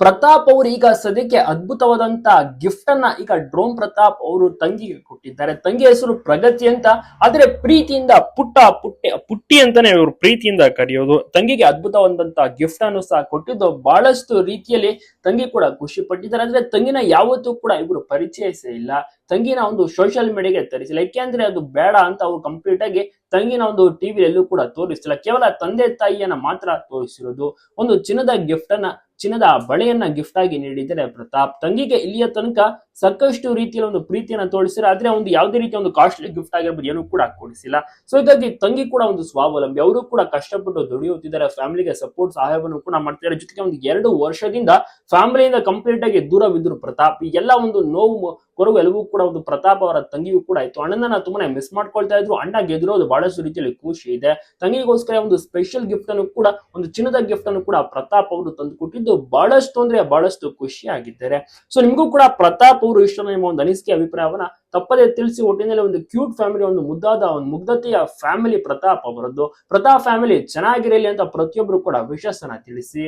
ಪ್ರತಾಪ್ ಅವರು ಈಗ ಸದ್ಯಕ್ಕೆ ಅದ್ಭುತವಾದಂತ ಗಿಫ್ಟ್ ಅನ್ನ ಈಗ ಡ್ರೋನ್ ಪ್ರತಾಪ್ ಅವರು ತಂಗಿಗೆ ಕೊಟ್ಟಿದ್ದಾರೆ. ತಂಗಿ ಹೆಸರು ಪ್ರಗತಿ ಅಂತ, ಆದ್ರೆ ಪ್ರೀತಿಯಿಂದ ಪುಟ್ಟ ಪುಟ್ಟಿ ಪುಟ್ಟಿ ಅಂತಾನೆ ಇವರು ಪ್ರೀತಿಯಿಂದ ಕರೆಯೋದು. ತಂಗಿಗೆ ಅದ್ಭುತವಾದಂತ ಗಿಫ್ಟ್ ಅನ್ನು ಸಹ ಕೊಟ್ಟಿದ್ದು. ಬಹಳಷ್ಟು ರೀತಿಯಲ್ಲಿ ತಂಗಿ ಕೂಡ ಖುಷಿ ಪಟ್ಟಿದ್ದಾರೆ. ಅಂದ್ರೆ ತಂಗಿನ ಯಾವತ್ತೂ ಕೂಡ ಇವರು ಪರಿಚಯಿಸೇ ಇಲ್ಲ. ತಂಗಿನ ಒಂದು ಸೋಷಿಯಲ್ ಮೀಡಿಯಾಗೆ ತರಿಸಿಲ್ಲ ಯಾಕೆಂದ್ರೆ ಅದು ಬೇಡ ಅಂತ ಅವರು ಕಂಪ್ಲೀಟ್ ಆಗಿ ತಂಗಿನ ಒಂದು ಟಿವಿ ಎಲ್ಲೂ ಕೂಡ ತೋರಿಸಿಲ್ಲ ಕೇವಲ ತಂದೆ ತಾಯಿಯನ್ನ ಮಾತ್ರ ತೋರಿಸಿರೋದು. ಒಂದು ಚಿನ್ನದ ಗಿಫ್ಟ್ ಅನ್ನ, ಚಿನ್ನದ ಬಳೆಯನ್ನ ಗಿಫ್ಟ್ ಆಗಿ ನೀಡಿದರೆ ಪ್ರತಾಪ್. ತಂಗಿಗೆ ಇಲ್ಲಿಯ ತನಕ ಸಾಕಷ್ಟು ರೀತಿಯಲ್ಲಿ ಒಂದು ಪ್ರೀತಿಯನ್ನ ತೋರಿಸಿದ್ರೆ ಆದ್ರೆ ಒಂದು ಯಾವುದೇ ರೀತಿಯ ಒಂದು ಕಾಸ್ಟ್ಲಿ ಗಿಫ್ಟ್ ಆಗಿರ್ಬೋದು, ಏನು ಕೂಡ ಕೊಡಿಸಿಲ್ಲ. ಸೊ ಹೀಗಾಗಿ ತಂಗಿ ಕೂಡ ಒಂದು ಸ್ವಾವಲಂಬಿ, ಅವರು ಕೂಡ ಕಷ್ಟಪಟ್ಟು ದುಡಿಯುತ್ತಿದ್ದಾರೆ ಫ್ಯಾಮಿಲಿಗೆ ಸಪೋರ್ಟ್ ಸಹಾಯವನ್ನು ಕೂಡ ಮಾಡ್ತಿದ್ದಾರೆ. ಜೊತೆಗೆ ಒಂದು ಎರಡು ವರ್ಷದಿಂದ ಫ್ಯಾಮಿಲಿಯಿಂದ ಕಂಪ್ಲೀಟ್ ಆಗಿ ದೂರವಿದ್ರು ಪ್ರತಾಪ್. ಎಲ್ಲ ಒಂದು ನೋವು, ಕೊರಗು ಎಲ್ಲವೂ ಕೂಡ ಒಂದು ಪ್ರತಾಪ್ ಅವರ ತಂಗಿಯೂ ಕೂಡ ಇತ್ತು ಅಣ್ಣನ ತುಂಬಾನೇ ಮಿಸ್ ಮಾಡ್ಕೊಳ್ತಾ ಇದ್ರು. ಅಣ್ಣ ಗೆದಿರೋದು ಬಹಳಷ್ಟು ರೀತಿಯಲ್ಲಿ ಖುಷಿ ಇದೆ. ತಂಗಿಗೋಸ್ಕರ ಒಂದು ಸ್ಪೆಷಲ್ ಗಿಫ್ಟ್ ಅನ್ನು ಕೂಡ, ಒಂದು ಚಿನ್ನದ ಗಿಫ್ಟ್ ಅನ್ನು ಕೂಡ ಪ್ರತಾಪ್ ಅವರು ತಂದು ಕೊಟ್ಟಿದ್ದು ಬಹಳಷ್ಟು ಅಂದ್ರೆ ಬಹಳಷ್ಟು ಖುಷಿ ಆಗಿದ್ದಾರೆ. ಸೊ ನಿಮಗೂ ಕೂಡ ಪ್ರತಾಪ್ ಅವರು ಇಷ್ಟ ಎಂಬ ಒಂದು ಅನಿಸಿಕೆ ಅಭಿಪ್ರಾಯವನ್ನ ತಪ್ಪದೇ ತಿಳಿಸಿ ಒಟ್ಟಿನಲ್ಲಿ ಒಂದು ಕ್ಯೂಟ್ ಫ್ಯಾಮಿಲಿ ಒಂದು ಮುದ್ದಾದ, ಒಂದು ಮುಗ್ಧತೆಯ ಫ್ಯಾಮಿಲಿ ಪ್ರತಾಪ್ ಅವರದ್ದು. ಪ್ರತಾಪ್ ಫ್ಯಾಮಿಲಿ ಚೆನ್ನಾಗಿರಲಿ ಅಂತ ಪ್ರತಿಯೊಬ್ರು ಕೂಡ ವಿಶ್ವಾಸನ ತಿಳಿಸಿ.